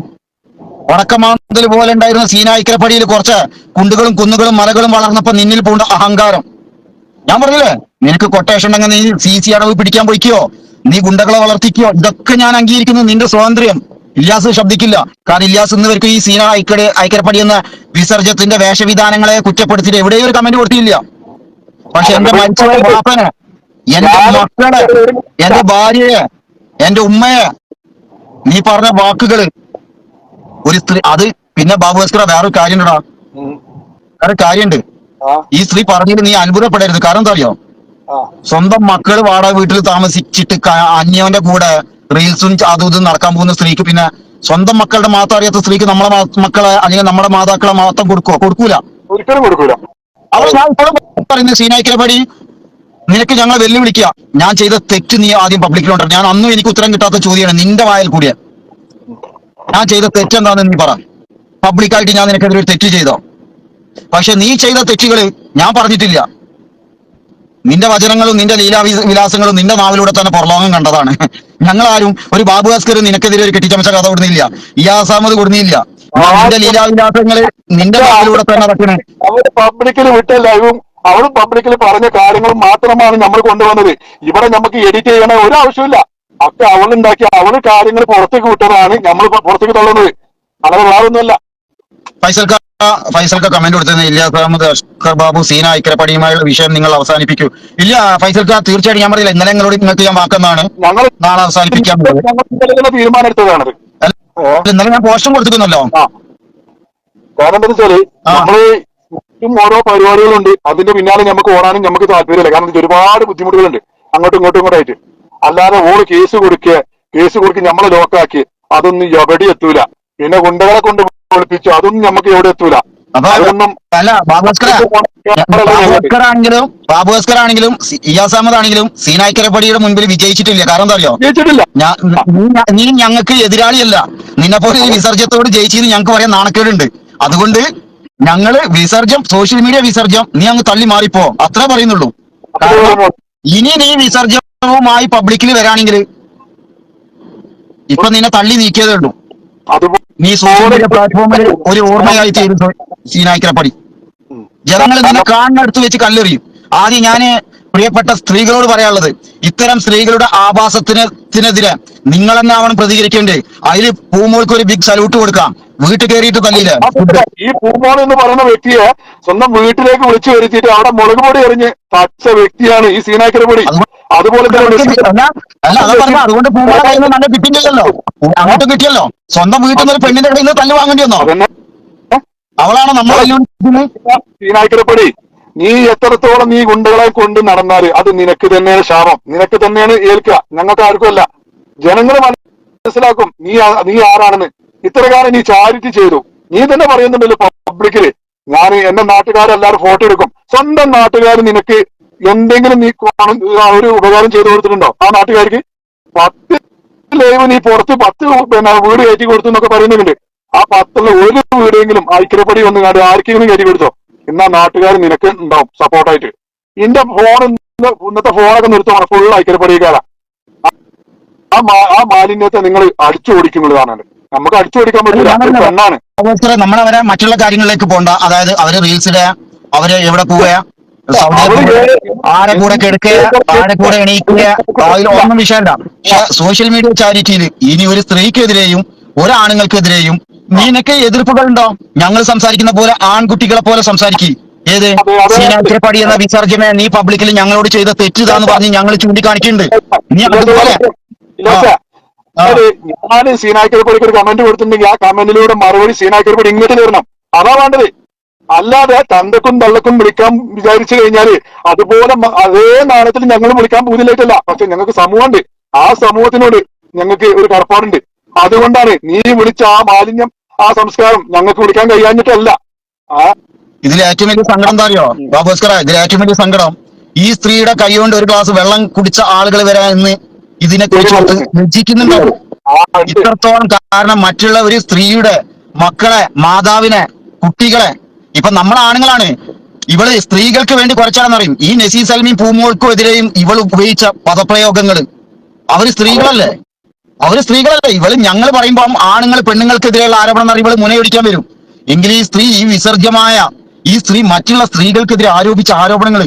A: വടക്കമാന്തൽ പോലെ ഉണ്ടായിരുന്ന സീനായിക്കരപ്പടിയിൽ കുറച്ച് കുണ്ടുകളും കുന്നുകളും മലകളും വളർന്നപ്പോ നിന്നിൽ പൂണ്ട അഹങ്കാരം. ഞാൻ പറഞ്ഞില്ലേ നിനക്ക് കൊട്ടേഷൻ ഉണ്ടെങ്കിൽ നീ സി സി അടവ് പിടിക്കാൻ പോയിക്കോ നീ ഗുണ്ടകളെ വളർത്തിക്കോ ഇതൊക്കെ ഞാൻ അംഗീകരിക്കുന്നു നിന്റെ സ്വാതന്ത്ര്യം. ഇല്ലാസ് ശബ്ദിക്കില്ല. കാരണം ഇല്ലാസ് ഇന്ന് വരെക്കും ഈ സീന ഐക്കട ഐക്കരപ്പടി എന്ന വിസർജ്യത്തിന്റെ വേഷവിധാനങ്ങളെ കുറ്റപ്പെടുത്തിയിട്ട് എവിടെയും ഒരു കമന്റ് കൊടുത്തില്ല. പക്ഷെ എന്റെ മനസ്സിലെ പാപ്പന് എന്റെ മക്കളെ എന്റെ ഭാര്യയെ എന്റെ ഉമ്മയെ നീ പറഞ്ഞ വാക്കുകൾ ഒരു സ്ത്രീ അത് പിന്നെ ബാബു ഭാസ്കർ വേറൊരു കാര്യമുണ്ടടാ. വേറെ കാര്യമുണ്ട്. ഈ സ്ത്രീ പറഞ്ഞിട്ട് നീ അത്ഭുതപ്പെടരുത്. കാരണം എന്താ അറിയോ? സ്വന്തം മക്കൾ വാടക വീട്ടിൽ താമസിച്ചിട്ട് അന്യവന്റെ കൂടെ റീൽസും അതും ഇതും നടക്കാൻ പോകുന്ന സ്ത്രീക്ക് പിന്നെ സ്വന്തം മക്കളുടെ മാത്രം അറിയാത്ത സ്ത്രീക്ക് നമ്മളെ മക്കളെ അല്ലെങ്കിൽ നമ്മുടെ മാതാക്കളെ മാത്രം കൊടുക്കോ? കൊടുക്കൂല.
B: ഒരിക്കലും കൊടുക്കൂല.
A: അവൾ ഞാൻ ഇപ്പോഴും പറയുന്നത് സീനായിക്കരപടി നിനക്ക് ഞങ്ങളെ വെല്ലുവിളിക്കുക ഞാൻ ചെയ്ത തെറ്റ് നീ ആദ്യം പബ്ലിക്കിലുണ്ടായിരുന്നു ഞാൻ അന്നും എനിക്ക് ഉത്തരം കിട്ടാത്ത ചോദ്യമാണ് നിന്റെ വായൽ കൂടിയ. ഞാൻ ചെയ്ത തെറ്റെന്താണെന്ന് നീ പറ. പബ്ലിക്കായിട്ട് ഞാൻ നിനക്കെതിരെ ഒരു തെറ്റ് ചെയ്തോ? പക്ഷെ നീ ചെയ്ത തെറ്റുകൾ ഞാൻ പറഞ്ഞിട്ടില്ല. നിന്റെ വചനങ്ങളും നിന്റെ ലീലാ വിലാസങ്ങളും നിന്റെ നാവിലൂടെ തന്നെ പുറലോകം കണ്ടതാണ്. ഞങ്ങളാരും ഒരു ബാബു ഭാസ്കർ നിനക്കെതിരെ ഒരു കെട്ടിച്ചമച്ച കഥ കൊടുന്നില്ല. ഇയാസ് അഹമ്മദ് കൊടുന്നില്ല. നിന്റെ ലീലാവിലാസങ്ങൾ നിന്റെ നാവിലൂടെ തന്നെ നടക്കണേ.
B: അവർ പബ്ലിക്കിൽ പബ്ലിക്കിൽ പറഞ്ഞ കാര്യങ്ങൾ മാത്രമാണ് നമ്മൾ കൊണ്ടുവന്നത്. ഇവിടെ നമുക്ക് എഡിറ്റ് ചെയ്യണ ഒരു ആവശ്യമില്ല ഒക്കെ അവളുണ്ടാക്കി അവൾ കാര്യങ്ങൾ പുറത്തേക്ക് വിട്ടതാണ്. നമ്മൾ പുറത്തേക്ക് തള്ളുന്നത്. അല്ലാതെ വേറൊന്നുമല്ല.
A: ഫൈസൽക്ക ഫൈസൽക്ക കമന്റ് കൊടുത്തത് ഇല്ലാസ് അഹമ്മദ് അഷ്കർ ബാബു സീന ഇക്കരപ്പടിയുമായുള്ള വിഷയം നിങ്ങൾ അവസാനിപ്പിക്കൂ. ഇല്ല ഫൈസൽക്ക തീർച്ചയായിട്ടും ഞാൻ പറഞ്ഞില്ല. ഇന്നലെ നിങ്ങളോട് നിങ്ങൾക്ക് ഞാൻ വാക്കുന്നതാണ്
B: ഞങ്ങൾ
A: നാളെ അവസാനിപ്പിക്കാൻ
B: തീരുമാനം എടുത്തതാണത്.
A: ഇന്നലെ ഞാൻ പോഷൻ കൊടുത്തിരുന്നല്ലോ.
B: ആ. കാരണം എന്താ വെച്ചാൽ നമ്മൾ ഓരോ പരിപാടികളുണ്ട്. അതിന്റെ പിന്നാലെ നമുക്ക് ഓടാനും നമുക്ക് താല്പര്യമില്ല. കാരണം ഒരുപാട് ബുദ്ധിമുട്ടുകളുണ്ട്. അങ്ങോട്ടും ഇങ്ങോട്ടും കൂടെ ആയിട്ട് അല്ലാതെ ഓൾ കേസ് കൊടുക്കുക കേസ് കൊടുക്കി നമ്മളെ ലോക്കാക്കി അതൊന്നും എവിടെ എത്തൂല. പിന്നെ ഗുണ്ടകളെ കൊണ്ട് ഒളിപ്പിച്ചു അതൊന്നും നമുക്ക് എവിടെ എത്തൂല.
A: അല്ല ബാബുസ്കർ ആണെങ്കിലും ബാബുസ്കർ ആണെങ്കിലും ഇയാസ് അഹമ്മദ് ആണെങ്കിലും സീനായിക്കരപ്പടിയുടെ മുൻപിൽ വിജയിച്ചിട്ടില്ല. കാരണം എന്താ അറിയോ? നീ- ഞങ്ങൾക്ക് എതിരാളിയല്ല. നിന്നെ പോലെ വിസർജ്യത്തോട് ജയിച്ചെന്ന് ഞങ്ങൾക്ക് പറയാൻ നാണക്കേടുണ്ട്. അതുകൊണ്ട് ഞങ്ങൾ വിസർജ്യം സോഷ്യൽ മീഡിയ വിസർജ്യം നീ അങ്ങ് തള്ളി മാറിപ്പോ. അത്ര പറയുന്നുള്ളൂ. ഇനി നീ വിസർജനവുമായി പബ്ലിക്കിൽ വരാണെങ്കിൽ ഇപ്പൊ നിന്നെ തള്ളി നീക്കിയതേ ഉള്ളൂ. നീ സോഷ്യൽ പ്ലാറ്റ്ഫോമിൽ ഒരു ഓർമ്മയായി തീരും സീനായിക്കരപ്പടി ജനങ്ങൾ നിന്നെ കാണുന്നിടത്ത് വെച്ച് കല്ലെറിയും. ആദ്യം ഞാൻ പ്രിയപ്പെട്ട സ്ത്രീകളോട് പറയാനുള്ളത് ഇത്തരം സ്ത്രീകളുടെ ആഭാസത്തിനെതിരെ നിങ്ങൾ തന്നെ പ്രതികരിക്കേണ്ടേ പ്രതികരിക്കേണ്ടത്? അതിൽ പൂമോൾക്ക് ഒരു ബിഗ് സല്യൂട്ട് കൊടുക്കാം. വീട്ടിൽ കയറിയിട്ട് തല്ലിയില്ല
B: ഈ പൂമോൾ എന്ന് പറയുന്ന വ്യക്തിയെ സ്വന്തം വീട്ടിലേക്ക് വിളിച്ചു വരുത്തിയിട്ട് അവിടെ മുളക് പൊടി എറിഞ്ഞ് തച്ച വ്യക്തിയാണ് ഈ സീനാക്കര പൊടി. അതുപോലെ തന്നെ
A: അതുകൊണ്ട് പൂമോളെ കയ്യിൽ നിന്ന് നല്ല കിട്ടും ചെയ്യല്ലോ അങ്ങോട്ടും കിട്ടിയല്ലോ. സ്വന്തം വീട്ടിൽ നിന്ന് ഒരു പെണ്ണിന്റെ കയ്യിൽ നിന്ന് തല്ല് വാങ്ങേണ്ടി വന്നോ? അവളാണോ നമ്മളെ
B: സീനാക്കരപ്പടി നീ എത്രത്തോളം നീ ഗുണ്ടകളെ കൊണ്ട് നടന്നാൽ അത് നിനക്ക് തന്നെയാണ് ശാപം. നിനക്ക് തന്നെയാണ് ഏൽക്കുക. ഞങ്ങൾക്ക് ആർക്കുമല്ല ജനങ്ങൾ മനസ്സിലാക്കും നീ നീ ആരാണെന്ന്. ഇത്രകാലം നീ ചാരിറ്റി ചെയ്തു. നീ തന്നെ പറയുന്നുണ്ടല്ലോ പബ്ലിക്കിൽ ഞാൻ എന്റെ നാട്ടുകാരെല്ലാവരും ഫോട്ടോ എടുക്കും. സ്വന്തം നാട്ടുകാർ നിനക്ക് എന്തെങ്കിലും നീ ഒരു ഉപകാരം ചെയ്തു കൊടുത്തിട്ടുണ്ടോ? ആ നാട്ടുകാർക്ക്? പത്ത് ലൈവ് നീ പുറത്ത് പത്ത് പിന്നെ വീട് കയറ്റി കൊടുത്തു എന്നൊക്കെ പറയുന്നുണ്ട്. ആ പത്തുള്ള ഒരു വീടെങ്കിലും ഐക്യപ്പടി ഒന്ന് കണ്ട് ആർക്കെങ്കിലും കയറ്റി കൊടുത്തോ? എന്നാ നാട്ടുകാർ നിനക്ക് ഉണ്ടാവും സപ്പോർട്ടായിട്ട് ഇന്റെ ഫോൺ ഇന്നത്തെ ഫോണൊക്കെ നിർത്തുവാണ്. ഫുൾ ഐക്യപ്പടിക്കാരാ ആ ആ മാലിന്യത്തെ നിങ്ങൾ അടിച്ചു ഓടിക്കുന്നുള്ളതാണ് നമുക്ക് അടിച്ചു ഓടിക്കാൻ പറ്റില്ല പെണ്ണാണ്.
A: നമ്മൾ നമ്മളവരെ മറ്റുള്ള കാര്യങ്ങളിലേക്ക് പോണ്ട. അതായത് അവർ റീൽസ് ഇടുക അവർ എവിടെ പോവുക ആരെ കൂടെ കെടുക്കുക ആരെ കൂടെ എണീക്കുക അതിൽ ഒന്നും വിഷയമല്ല. സോഷ്യൽ മീഡിയ ചാരിറ്റിയിൽ ഇനി ഒരു സ്ത്രീക്കെതിരെയും ഒരാണുങ്ങൾക്കെതിരെയും നിനക്ക് എതിർപ്പുകളുണ്ടോ? ഞങ്ങൾ സംസാരിക്കുന്ന പോലെ ആൺകുട്ടികളെ പോലെ സംസാരിക്കും. ഏത്? സീനാക്കിരപ്പടി എന്ന വിസർജന നീ പബ്ലിക്കിൽ ഞങ്ങളോട് ചെയ്ത തെറ്റിതാന്ന് പറഞ്ഞ് ഞങ്ങൾ ചൂണ്ടിക്കാണിക്കുന്നുണ്ട്. നീ അതുപോലെ.
B: ഞാൻ സീനാക്കൽപ്പടിക്ക് ഒരു കമന്റ് കൊടുത്തിട്ടുണ്ടെങ്കിൽ ആ കമന്റിലൂടെ മറുപടി സീനാക്കരപ്പടി ഇങ്ങോട്ട് തരണം. അതാ വേണ്ടത്. അല്ലാതെ തന്തക്കും തള്ളക്കും വിളിക്കാൻ വിചാരിച്ചു കഴിഞ്ഞാൽ അതുപോലെ അതേ നാണത്തിൽ ഞങ്ങൾ വിളിക്കാൻ പോകുന്നില്ലായിട്ടല്ല പക്ഷെ ഞങ്ങൾക്ക് സമൂഹമുണ്ട്. ആ സമൂഹത്തിനോട് ഞങ്ങൾക്ക് ഒരു കടപ്പാടുണ്ട്. അതുകൊണ്ടാണ് നീ വിളിച്ച ആ മാലിന്യം ആ സംസ്കാരം ഞങ്ങൾക്ക് വിളിക്കാൻ കഴിയാഞ്ഞിട്ടല്ല. ആ.
A: ഇതിൽ ഏറ്റവും വലിയ സങ്കടം എന്താ അറിയോ? ബാബുസ്കറ ഇതിൽ ഏറ്റവും വലിയ സങ്കടം ഈ സ്ത്രീയുടെ കൈകൊണ്ട് ഒരു ഗ്ലാസ് വെള്ളം കുടിച്ച ആളുകൾ വരെ ഇന്ന് ഇതിനെ കുറിച്ച്
B: ഉണ്ട്.
A: ഇത്രത്തോളം കാരണം മറ്റുള്ള ഒരു സ്ത്രീയുടെ മക്കളെ മാതാവിനെ കുട്ടികളെ. ഇപ്പൊ നമ്മൾ ആണുങ്ങളാണ്. ഇവൾ സ്ത്രീകൾക്ക് വേണ്ടി കുറച്ചാണെന്നറിയും ഈ നസീ സൽമീൻ പൂമോൾക്കും എതിരെയും ഇവൾ ഉപയോഗിച്ച പദപ്രയോഗങ്ങൾ അവർ സ്ത്രീകളല്ലേ? അവർ സ്ത്രീകളല്ലേ? ഇവൾ ഞങ്ങൾ പറയുമ്പോൾ ആണുങ്ങൾ പെണ്ണുങ്ങൾക്കെതിരെയുള്ള ആരോപണം എന്ന് ഇവൾ മുനയൊടിക്കാൻ വരും. എങ്കിൽ ഈ സ്ത്രീ ഈ വിസർജ്യമായ ഈ സ്ത്രീ മറ്റുള്ള സ്ത്രീകൾക്കെതിരെ ആരോപിച്ച ആരോപണങ്ങൾ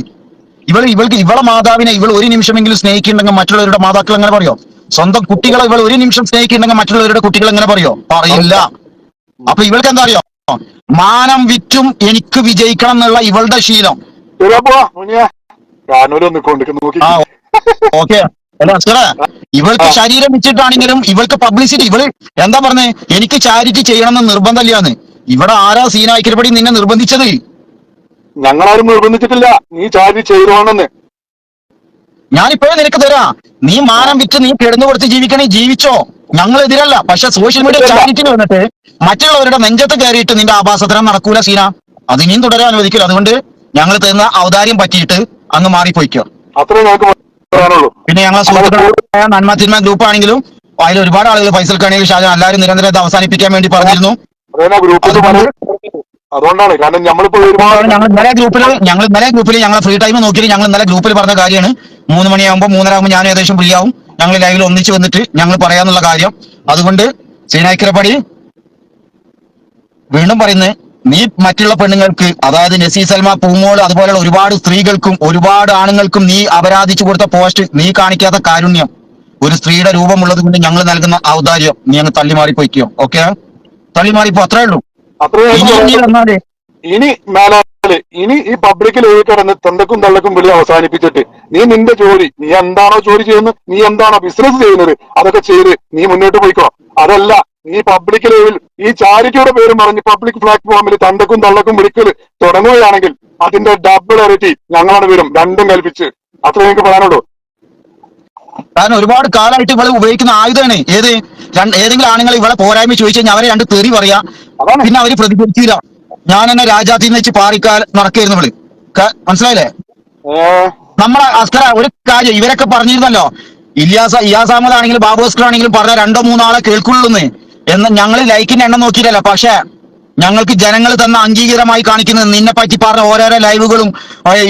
A: ഇവൾ ഇവൾക്ക് ഇവളെ മാതാവിനെ ഇവൾ ഒരു നിമിഷമെങ്കിലും സ്നേഹിക്കുന്നുണ്ടെങ്കിൽ മറ്റുള്ളവരുടെ മാതാക്കൾ എങ്ങനെ പറയോ? സ്വന്തം കുട്ടികളെ ഇവൾ ഒരു നിമിഷം സ്നേഹിക്കുന്നുണ്ടെങ്കിൽ മറ്റുള്ളവരുടെ കുട്ടികൾ എങ്ങനെ പറയോ? പറയില്ല. അപ്പൊ ഇവൾക്ക് എന്താ അറിയോ? മാനം വിറ്റും എനിക്ക് വിജയിക്കണം എന്നുള്ള ഇവളുടെ ശീലം. ഓക്കെ. ഇവൾക്ക് ശരീരം വെച്ചിട്ടാണെങ്കിലും ഇവൾക്ക് പബ്ലിസിറ്റി ഇവൾ എന്താ പറഞ്ഞേ? എനിക്ക് ചാരിറ്റി ചെയ്യണമെന്ന് നിർബന്ധമില്ലാന്ന്. ഇവിടെ ആരാ സീനായിക്കരപ്പടി നിന്നെ നിർബന്ധിച്ചത്?
B: ഞങ്ങളാരും നിർബന്ധിച്ചിട്ടില്ല. നീ ചാരി ചെയ്യുവാണെന്ന്
A: ഞാനിപ്പോഴും നിനക്ക് തരാം. നീ മാനം വിറ്റ് നീ കിടന്നു കൊടുത്ത് ജീവിക്കണേ ജീവിച്ചോ. ഞങ്ങൾ എതിരല്ല. പക്ഷെ സോഷ്യൽ മീഡിയ ചാരിറ്റി വന്നിട്ട് മറ്റുള്ളവരുടെ നെഞ്ചത്ത് കയറിയിട്ട് നിന്റെ ആഭാസത്തരം നടക്കൂല സീന. അത് ഇനിയും തുടരാൻ അനുവദിക്കില്ല. അതുകൊണ്ട് ഞങ്ങൾ തരുന്ന ഔദാര്യം പറ്റിയിട്ട് അങ്ങ് മാറിപ്പോയിക്കോ.
B: അത്രേ ഞങ്ങൾക്ക് പറയാനുള്ളൂ
A: പിന്നെ ഞങ്ങളെ സുഹൃത്തുക്കളായ നന്മ തിന്മ ഗ്രൂപ്പ് ആണെങ്കിലും അതിൽ ഒരുപാട് ആളുകൾ ഫൈസൽക്കാണെങ്കിൽ ഷാജാൻ എല്ലാവരും നിരന്തരം ഇത് അവസാനിപ്പിക്കാൻ വേണ്ടി പറഞ്ഞിരുന്നു.
B: അതുകൊണ്ടാണ്. കാരണം നമ്മളിപ്പോ ഒരുപാട്
A: ഞങ്ങൾ ഇന്നലെ ഗ്രൂപ്പിൽ ഞങ്ങൾ ഇന്നലെ ഗ്രൂപ്പിൽ ഞങ്ങൾ ഫ്രീ ടൈം നോക്കി ഞങ്ങൾ ഇന്നലെ ഗ്രൂപ്പിൽ പറഞ്ഞ കാര്യമാണ്. മൂന്ന് മണിയാകുമ്പോൾ മൂന്നര ആകുമ്പോൾ ഞാൻ ഏകദേശം ഫ്രീ ആവും. ഞങ്ങൾ ലൈവിൽ ഒന്നിച്ച് വന്നിട്ട് ഞങ്ങൾ പറയാന്നുള്ള കാര്യം. അതുകൊണ്ട് സീനായ്ക്കരപ്പടി വീണ്ടും പറയുന്നത് നീ മറ്റുള്ള പെണ്ണുങ്ങൾക്ക് അതായത് നസീ സൽമ പൂമോൾ അതുപോലെയുള്ള ഒരുപാട് സ്ത്രീകൾക്കും ഒരുപാട് ആണുങ്ങൾക്കും നീ അപരാധിച്ചു കൊടുത്ത പോസ്റ്റ് നീ കാണിക്കാത്ത കാരുണ്യം. ഒരു സ്ത്രീയുടെ രൂപമുള്ളത് കൊണ്ട് ഞങ്ങൾ നൽകുന്ന ഔദാര്യം നീ അങ്ങ് തള്ളി മാറിപ്പോയിക്കോ ഓക്കെ തള്ളി മാറിപ്പോ അത്രേ ഉള്ളൂ. ഇനി മേലാൽ
B: ഇനി ഈ പബ്ലിക്കിൽ എഴുതി കിടന്ന് തൊണ്ടക്കും തള്ളക്കും വിളി അവസാനിപ്പിച്ചിട്ട് നീ നിന്റെ ജോലി നീ എന്താണോ ജോലി ചെയ്യുന്നത് നീ എന്താണോ ബിസിനസ് ചെയ്യുന്നത് അതൊക്കെ ചെയ്ത് നീ മുന്നോട്ട് പോയിക്കോ. അതല്ല നീ പബ്ലിക് ലെവൽ ഈ ചാരിറ്റിയുടെ പേരും പറഞ്ഞ് പബ്ലിക് പ്ലാറ്റ്ഫോമിൽ തണ്ടക്കും തള്ളക്കും വിളിക്കൽ തുടങ്ങുകയാണെങ്കിൽ അതിന്റെ ഡബിൾ ഇരട്ടി ഞങ്ങളാണ് വരും. രണ്ടും കൽപ്പിച്ച്. അത്ര നിങ്ങൾക്ക് പറയാനുള്ളൂ.
A: കാരണം ഒരുപാട് കാലമായിട്ട് ഇവളെ ഉപയോഗിക്കുന്ന ആയുധമാണ്. ഏത്? ഏതെങ്കിലും ആണുങ്ങൾ ഇവളെ പോരായ്മ ചോദിച്ചു കഴിഞ്ഞാൽ അവരെ രണ്ട് തെറി പറയാ. പിന്നെ അവർ പ്രതികരിച്ചില്ല ഞാൻ എന്നെ രാജാത്തിൽ വെച്ച് പാറിക്കാൽ നടക്കായിരുന്നു ഇവൾ. മനസ്സിലായില്ലേ? നമ്മളെ അസ്കര ഒരു കാര്യം ഇവരൊക്കെ പറഞ്ഞിരുന്നല്ലോ. ഇല്ലാസ ഇയാസ് അഹമ്മദ് ആണെങ്കിലും ബാബു അസ്കർ ആണെങ്കിലും പറഞ്ഞ രണ്ടോ മൂന്നാളെ കേൾക്കുള്ളൂന്ന്. എന്ന് ഞങ്ങൾ ലൈക്കിന്റെ എണ്ണം നോക്കിയിട്ടല്ല. പക്ഷെ ഞങ്ങൾക്ക് ജനങ്ങൾ തന്ന അംഗീകാരമായി കാണിക്കുന്നത് നിന്നെ പറ്റി പറഞ്ഞ ഓരോരോ ലൈവുകളും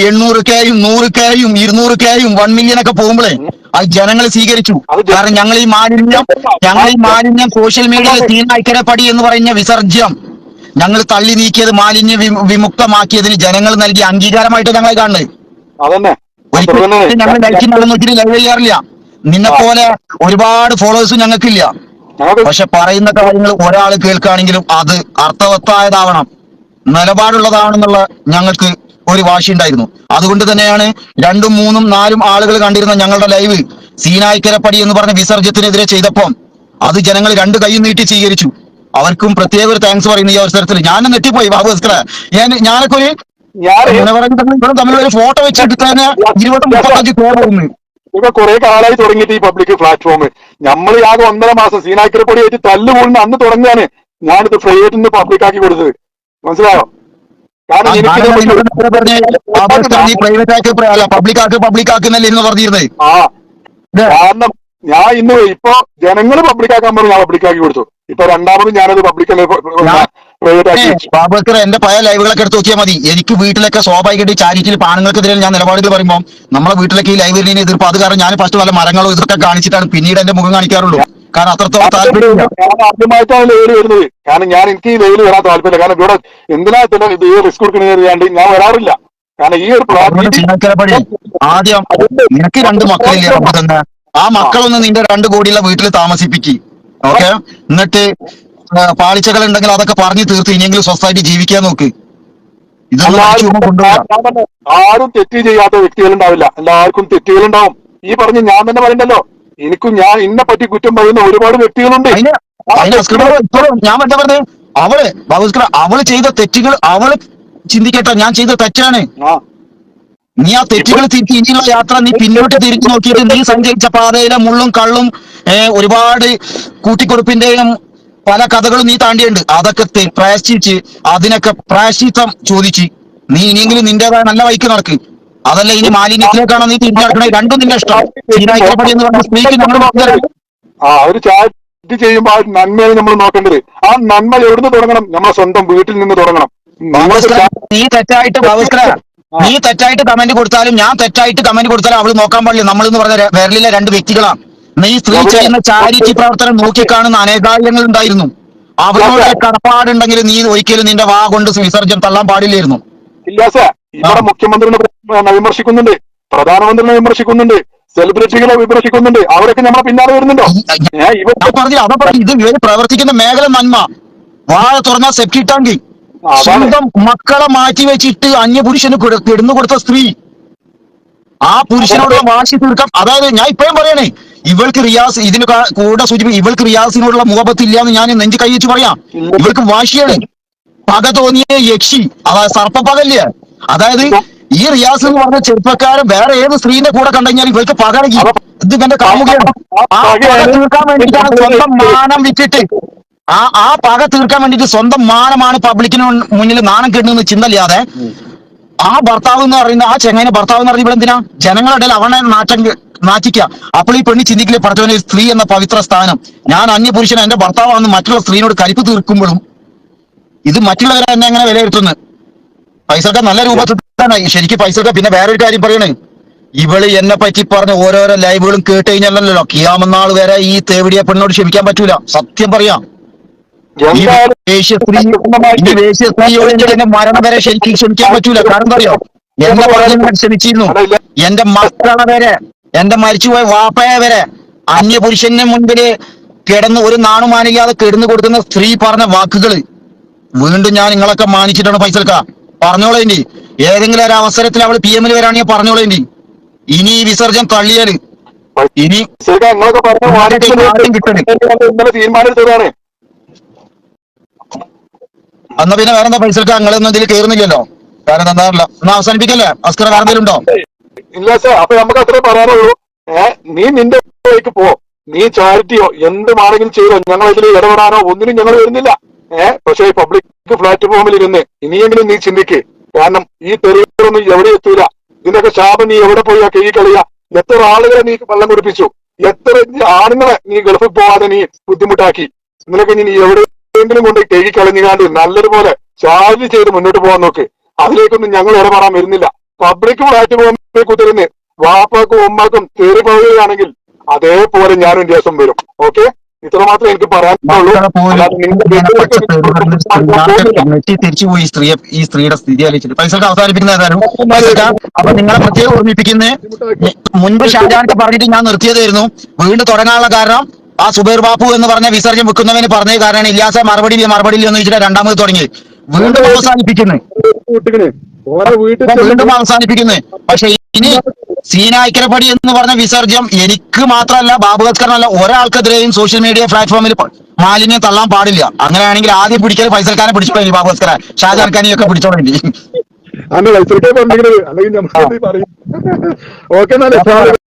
A: എണ്ണൂറ് കെയും നൂറ് കെയും ഇരുന്നൂറ് കെയും വൺ മില്യൺ ഒക്കെ പോകുമ്പോഴേ അത് ജനങ്ങൾ സ്വീകരിച്ചു. കാരണം ഞങ്ങൾ ഈ മാലിന്യം ഞങ്ങൾ ഈ മാലിന്യം സോഷ്യൽ മീഡിയയിൽ തീനായ്ക്കരപ്പടി എന്ന് പറയുന്ന വിസർജ്യം ഞങ്ങൾ തള്ളി നീക്കിയത് മാലിന്യ വിമു- വിമുക്തമാക്കിയതിന് ജനങ്ങൾ നൽകിയ അംഗീകാരമായിട്ട് ഞങ്ങളെ കാണുന്നത്. ഒരിക്കലും ഞങ്ങൾ ലൈക്കിനുള്ള നോക്കിയിട്ട് ലൈവ് ചെയ്യാറില്ല. നിന്നെ പോലെ ഒരുപാട് ഫോളോവേഴ്സ് ഞങ്ങൾക്കില്ല.
B: ഞങ്ങൾക്ക്
A: പക്ഷെ പറയുന്ന കാര്യങ്ങൾ ഒരാൾ കേൾക്കുകയാണെങ്കിലും അത് അർത്ഥവത്തായതാവണം. നിലപാടുള്ളതാവണമെന്നുള്ള ഞങ്ങൾക്ക് ഒരു വാശി ഉണ്ടായിരുന്നു അതുകൊണ്ട് തന്നെയാണ് രണ്ടും മൂന്നും നാലും ആളുകൾ കണ്ടിരുന്ന ഞങ്ങളുടെ ലൈവ് സീനായിക്കരപ്പടി എന്ന് പറഞ്ഞ വിസർജ്യത്തിനെതിരെ ചെയ്തപ്പം അത് ജനങ്ങൾ രണ്ട് കൈയും നീട്ടി സ്വീകരിച്ചു. അവർക്കും പ്രത്യേക ഒരു താങ്ക്സ് പറയുന്ന ഈ അവസരത്തിൽ. ഞാൻ നെറ്റിപ്പോയി ബാബു അസ്കര ഞാൻ ഞാനൊക്കെ ഒരു തമ്മിൽ ഒരു ഫോട്ടോ വെച്ചിട്ട് തന്നെ ഇരുപത് മുപ്പത്തഞ്ച് പേർ
B: ഇപ്പൊ കുറെ കാലമായി തുടങ്ങിയിട്ട് ഈ പബ്ലിക് പ്ലാറ്റ്ഫോം നമ്മൾ ആകെ ഒന്നര മാസം സീനാക്കിരപ്പൊടി ആയിട്ട് തല്ല് കൂടുന്ന അന്ന് തുടങ്ങിയാണ് ഞാനിത് ഫ്രീ ആയിട്ട് ഇന്ന് പബ്ലിക് ആക്കി കൊടുത്തത് മനസ്സിലാവോ കാരണം എനിക്ക് ആ കാരണം ഞാൻ ഇന്ന് ഇപ്പൊ ജനങ്ങൾ പബ്ലിക് ആക്കാൻ പറഞ്ഞു ഞാൻ പബ്ലിക് ആക്കി കൊടുത്തു ഇപ്പൊ രണ്ടാമത് ഞാനത് പബ്ലിക്
A: ബാബക്കർ എന്റെ പഴയ ലൈവുകളൊക്കെ എടുത്ത് നോക്കിയാൽ മതി. എനിക്ക് വീട്ടിലൊക്കെ സ്വാഭാവികമായിട്ട് ചാരിറ്റിയിൽ പാണങ്ങൾക്കെതിരെ ഞാൻ നിലപാടുകൾ പറയുമ്പോൾ നമ്മളെ വീട്ടിലൊക്കെ ഈ ലൈബ്രറിനെ എതിർപ്പ്. അത് കാരണം ഞാൻ ഫസ്റ്റ് വല്ല മരങ്ങളോ ഇതൊക്കെ കാണിച്ചിട്ടാണ് പിന്നീട് എന്റെ മുഖം കാണിക്കാറുള്ളൂ. കാരണം അത്രത്തോളം താല്പര്യം
B: ഞാൻ ആദ്യമായിട്ടാണ് ലെയിൽ വരുന്നത്. കാരണം ഞാൻ എനിക്ക് ലെയിൽ വരാൻ താല്പര്യമില്ല. കാരണം ഇവിടെ എന്തിനാ ഈ റിസ്ക് കൊടുക്കണത് ഞാൻ വരാറില്ല. കാരണം ഈ ഒരു
A: ആദ്യം നിനക്ക് രണ്ട് മക്കളില്ലേ? അപ്പൊ തന്നെ ആ മക്കളൊന്ന് നിന്റെ രണ്ട് കോടിയുള്ള വീട്ടിൽ താമസിപ്പിക്കും. ഓക്കെ? എന്നിട്ട് പാളിച്ചകൾ ഉണ്ടെങ്കിൽ അതൊക്കെ പറഞ്ഞു തീർത്ത് ഇനിയെങ്കിലും സ്വസ്ഥമായിട്ട് ജീവിക്കാൻ നോക്ക്.
B: ആരും തെറ്റ് ചെയ്യാത്ത വ്യക്തികളുണ്ടാവില്ല. എല്ലാവർക്കും തെറ്റുകളുണ്ടാവും. ഈ പറഞ്ഞ് ഞാൻ തന്നെ പറയണ്ടല്ലോ. എനിക്കും ഞാൻ ഇന്നെ പറ്റി കുറ്റം പറയുന്ന ഒരുപാട് വ്യക്തികളുണ്ട്.
A: ഞാൻ എന്താ പറഞ്ഞേ? അവൾ ബാബുസ്കർ അവൾ ചെയ്ത തെറ്റുകൾ അവൾ ചിന്തിക്കട്ടെ. ഞാൻ ചെയ്ത തെറ്റാണ്. നീ ആ തെറ്റുകൾ തിരിച്ച് ഇനിയുള്ള യാത്ര നീ പിന്നോട്ട് തിരിച്ചു നോക്കിയിട്ട് നീ സഞ്ചരിച്ച പാതയിലെ മുള്ളും കള്ളും ഒരുപാട് കൂട്ടിക്കൊടുപ്പിന്റെയും പല കഥകളും നീ താണ്ടിയുണ്ട് അതൊക്കെ പ്രായശ്ചിച്ച് അതിനൊക്കെ പ്രായശ്ചിത്തം ചോദിച്ച് നീ ഇനിയെങ്കിലും നിന്റേതായ നല്ല വൈക്ക് നടക്ക്. അതല്ല ഇനി മാലിന്യത്തിലേക്കാണോ നീ തിരിഞ്ഞു നടക്കണേ? രണ്ടും നിന്റെ ഇഷ്ടം. എന്ന് പറഞ്ഞ സ്ത്രീക്ക് നമ്മൾ
B: ആ ഒരു ചാറ്റ് ചെയ്യുമ്പോ ആ നന്മയാണ് നമ്മൾ നോക്കേണ്ടത്. ആ നന്മ എവിടുന്ന് തുടങ്ങണം? നമ്മളെ സ്വന്തം വീട്ടിൽ നിന്ന് തുടങ്ങണം.
A: നീ തെറ്റായിട്ട് നീ തെറ്റായിട്ട് കമന്റ് കൊടുത്താലും ഞാൻ തെറ്റായിട്ട് കമന്റ് കൊടുത്താലും അവൾ നോക്കാൻ പാടില്ല. നമ്മൾ എന്ന് പറഞ്ഞ വിരലിലെ രണ്ട് വ്യക്തികളാണ് നീ സ്ത്രീ ചെയ്യുന്ന ചാരിറ്റി പ്രവർത്തനം നോക്കിക്കാണുന്ന അനേകാര്യങ്ങൾ ഉണ്ടായിരുന്നു. അവരോട് കടപ്പാടുണ്ടെങ്കിൽ നീ ഒരിക്കലും നിന്റെ വാ കൊണ്ട് വിസർജനം തള്ളാൻ പാടില്ലായിരുന്നു.
B: ഇല്ല സാർ. ഇവിടെ മുഖ്യമന്ത്രിനെ പിന്നെ വിമർശിക്കുന്നുണ്ട്. പ്രധാനമന്ത്രിനെ വിമർശിക്കുന്നുണ്ട്. സെലിബ്രിറ്റികളെ വിമർശിക്കുന്നുണ്ട്. അവരൊക്കെ നമ്മളെ പിന്നാലെ വരുന്നുണ്ടോ? ഏ, ഇവർ
A: ഞാൻ പറഞ്ഞില്ല. അതാ പറഞ്ഞു ഇത് ഇവർ പ്രവർത്തിക്കുന്ന മേഖല നന്മ. വാഴ തുറന്ന സെപ്റ്റി ടാങ്കി. സ്വന്തം മക്കളെ മാറ്റി വെച്ചിട്ട് അന്യപുരുഷന് കൊടു- കിടന്നു കൊടുത്ത സ്ത്രീ. ആ പുരുഷനോടുള്ള വാശി തീർക്കാം. അതായത് ഞാൻ ഇപ്പോഴും പറയണേ ഇവൾക്ക് റിയാസ് ഇതിന് കൂടെ സൂചിപ്പി ഇവൾക്ക് റിയാസിനോടുള്ള മുഖപത്ത് ഇല്ല എന്ന് ഞാൻ നെഞ്ചു കൈ വെച്ച് പറയാം. ഇവൾക്ക് വാശിയാണ്. പക തോന്നിയ യക്ഷി അതാ സർപ്പപ്പകല്ലേ? അതായത് ഈ റിയാസ് എന്ന് പറഞ്ഞ ചെറുപ്പക്കാരൻ വേറെ ഏത് സ്ത്രീന്റെ കൂടെ കണ്ടുകഴിഞ്ഞാൽ ഇവൾക്ക് പകരകി ഇത് ഇവന്റെ കാമുകയാണ്. ആ തീർക്കാൻ വേണ്ടിയിട്ടാണ് സ്വന്തം മാനം വിറ്റിട്ട് ആ ആ പക തീർക്കാൻ വേണ്ടിയിട്ട് സ്വന്തം മാനമാണ് പബ്ലിക്കിന് മുന്നിൽ നാണം കെട്ടുന്ന ചിന്തല്ലാതെ ആ ഭർത്താവ് എന്ന് പറയുന്ന ആ ചെങ്ങനെ ഭർത്താവ് എന്ന് പറയുമ്പോൾ എന്തിനാ ജനങ്ങളുടെ അവനെ നാറ്റം നാറ്റിക്കുക അപ്പോൾ ഈ പെണ്ണി ചിന്തിക്കില്ലേ പഠിച്ചവനെ സ്ത്രീ എന്ന പവിത്ര സ്ഥാനം. ഞാൻ അന്യപുരുഷൻ എന്റെ ഭർത്താവാണെന്ന് മറ്റുള്ള സ്ത്രീനോട് കരിപ്പ് തീർക്കുമ്പോഴും ഇത് മറ്റുള്ളവരെ എന്നെ എങ്ങനെ വിലയിരുത്തുന്നു? പൈസക്ക നല്ല രൂപത്തിൽ ശരിക്കും പൈസക്ക പിന്നെ വേറൊരു കാര്യം പറയണേ. ഇവൾ എന്നെ പറ്റി പറഞ്ഞ ഓരോരോ ലൈവുകളും കേട്ട് കഴിഞ്ഞല്ലോ കിയാമെന്നാൾ വരെ ഈ തേവിടിയ പെണ്ണോട് ക്ഷമിക്കാൻ പറ്റൂല. സത്യം പറയാം. ഈ
B: എന്തായാലും
A: വേശ്യ സ്ത്രീ ഈ വേശ്യ സ്ത്രീയോട് മരണം വരെ ശരിക്കും ക്ഷമിക്കാൻ പറ്റൂല. കാരണം എന്താ അറിയോ? എന്നെ പറഞ്ഞ് ക്ഷമിച്ചിരുന്നു. എന്റെ മക്കളെ വരെ എന്റെ മരിച്ചുപോയ വാപ്പയെ വരെ അന്യപുരുഷന്റെ മുൻപിൽ കിടന്ന് ഒരു നാണുമാനില്ലാതെ കിടന്നു കൊടുക്കുന്ന സ്ത്രീ പറഞ്ഞ വാക്കുകൾ വീണ്ടും ഞാൻ നിങ്ങളൊക്കെ മാനിച്ചിട്ടാണ് പൈസൽക്ക. പറഞ്ഞോളേണ്ടി ഏതെങ്കിലും ഒരു അവസരത്തിൽ അവൾ പി എമ്മിൽ വരാണെങ്കിൽ പറഞ്ഞോളേണ്ടി ഇനി ഈ വിസർജം തള്ളിയാൽ ഇനി കിട്ടണേ. പിന്നെ വേറെന്താ പൈസൽക്ക? നിങ്ങളൊന്നും ഇതിൽ കയറുന്നില്ലല്ലോ കാരണം എന്താ എന്നാ അവസാനിപ്പിക്കല്ലേ? അസ്കര വേറെ എന്തെങ്കിലും ഉണ്ടോ?
B: ഇല്ല അപ്പൊ നമുക്ക് അത്രേ പറയാനുള്ളൂ. ഏഹ് നീ നിന്റെ വഴിക്ക് പോ. നീ ചാരിറ്റിയോ എന്തുമാണെങ്കിലും ചെയ്തോ ഞങ്ങൾ ഇതിൽ ഇടപെടാനോ ഒന്നിനും ഞങ്ങൾ വരുന്നില്ല. ഏഹ് പക്ഷേ ഈ പബ്ലിക് പ്ലാറ്റ്ഫോമിൽ ഇരുന്ന് ഇനിയെങ്കിലും നീ ചിന്തിക്ക്. കാരണം ഈ തെരുവിലൊന്നും എവിടെ എത്തൂല. ഇതിനൊക്കെ ശാപം നീ എവിടെ പോയാ കൈ കളിയാ? എത്ര ആളുകളെ നീ വെള്ളം കുടിപ്പിച്ചു? എത്ര ആണുങ്ങളെ നീ ഗൾഫിൽ പോവാതെ നീ ബുദ്ധിമുട്ടാക്കി? നിനക്ക് നീ എവിടെയെങ്കിലും കൊണ്ട് കൈ കളഞ്ഞുകാണ്ട് നല്ലതുപോലെ ചാർജ് ചെയ്ത് മുന്നോട്ട് പോകാൻ നോക്ക്. അതിലേക്കൊന്നും ഞങ്ങൾ ഇടപെടാൻ വരുന്നില്ല. പബ്ലിക് പ്ലാറ്റ്ഫോമിൽ കുതിരുന്ന് വാപ്പാക്കും ഉമ്മാക്കും തെറി പറയുകയാണെങ്കിൽ അതേപോലെ ഞാനും ദിവസം വരും. ഓക്കെ ഇത്ര മാത്രമേ എനിക്ക്
A: തിരിച്ചു പോയി ഈ സ്ത്രീയെ ഈ സ്ത്രീയുടെ സ്ഥിതി ആലോചിച്ചിട്ട്. പൈസക്ക് അവസാനിപ്പിക്കുന്ന ഏതായാലും? അപ്പൊ നിങ്ങളെ പ്രത്യേകം ഓർമ്മിപ്പിക്കുന്നത് മുൻപ് ഷാജാനൊക്കെ പറഞ്ഞിട്ട് ഞാൻ നിർത്തിയതായിരുന്നു. വീണ്ടും തുടങ്ങാനുള്ള കാരണം ആ സുബൈർ ബാപ്പു എന്ന് പറഞ്ഞ വിസർജ്യം വെക്കുന്നവന് പറഞ്ഞ കാരണം ഇല്ലാസ മറുപടി മറുപടിയിൽ എന്ന് വെച്ചിട്ട് രണ്ടാമത് തുടങ്ങി വീണ്ടും അവസാനിപ്പിക്കുന്നത്
B: ഓരോ വീട്ടിൽ
A: വീണ്ടും അവസാനിപ്പിക്കുന്നത് പക്ഷെ ഇനി സീനായിക്കരപ്പടി എന്ന് പറഞ്ഞ വിസർജ്യം എനിക്ക് മാത്രമല്ല ബാബു ഗസ്കറിനല്ല ഒരാൾക്കെതിരെയും സോഷ്യൽ മീഡിയ പ്ലാറ്റ്ഫോമിൽ മാലിന്യം തള്ളാൻ പാടില്ല. അങ്ങനെയാണെങ്കിൽ ആദ്യം പിടിക്കൽ ഫൈസൽ ഖാനെ പിടിച്ചോളി ബാബു ഗസ്കറെ ഷാജാൻ പിടിച്ചോളി
B: അല്ലെങ്കിൽ നമ്മൾ ഓക്കെ എന്നാലേ